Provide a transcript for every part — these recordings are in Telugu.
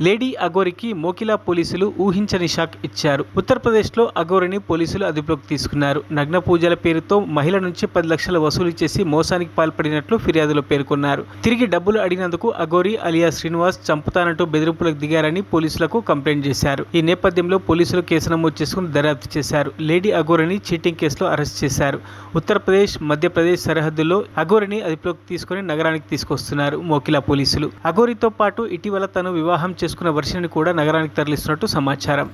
లేడీ అఘోరికి మోకిలా పోలీసులు ఊహించని షాక్ ఇచ్చారు. ఉత్తరప్రదేశ్లో అఘోరిని పోలీసులు అదుపులోకి తీసుకున్నారు. నగ్న పూజల పేరుతో మహిళ నుంచి పది లక్షల వసూలు చేసి మోసానికి పాల్పడినట్లు ఫిర్యాదులో పేర్కొన్నారు. తిరిగి డబ్బులు అడిగినందుకు అఘోరి అలియా శ్రీనివాస్ చంపుతానంటూ బెదిరింపులకు దిగారని పోలీసులకు కంప్లైంట్ చేశారు. ఈ నేపథ్యంలో పోలీసులు కేసు నమోదు చేసుకుని దర్యాప్తు చేశారు. లేడీ అఘోరిని చీటింగ్ కేసులో అరెస్ట్ చేశారు. ఉత్తరప్రదేశ్ మధ్యప్రదేశ్ సరిహద్దులో అఘోరిని అదుపులోకి తీసుకుని నగరానికి తీసుకొస్తున్నారు మోకిలా పోలీసులు. అఘోరితో పాటు ఇటీవల తను వివాహం చేసుకున్న వర్షిని కూడా నగరానికి తరలిస్తున్నట్టు సమాచారం.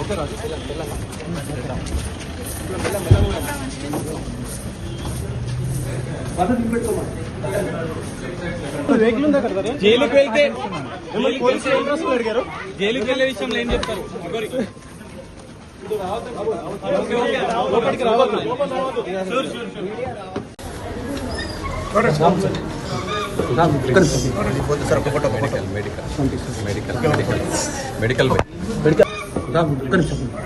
ఓకే రాజు పిల్లలు పిల్లలు జైలుకి వెళ్తే జైలుకి వెళ్ళే విషయంలో ఏం చెప్తారు medical medical medical medical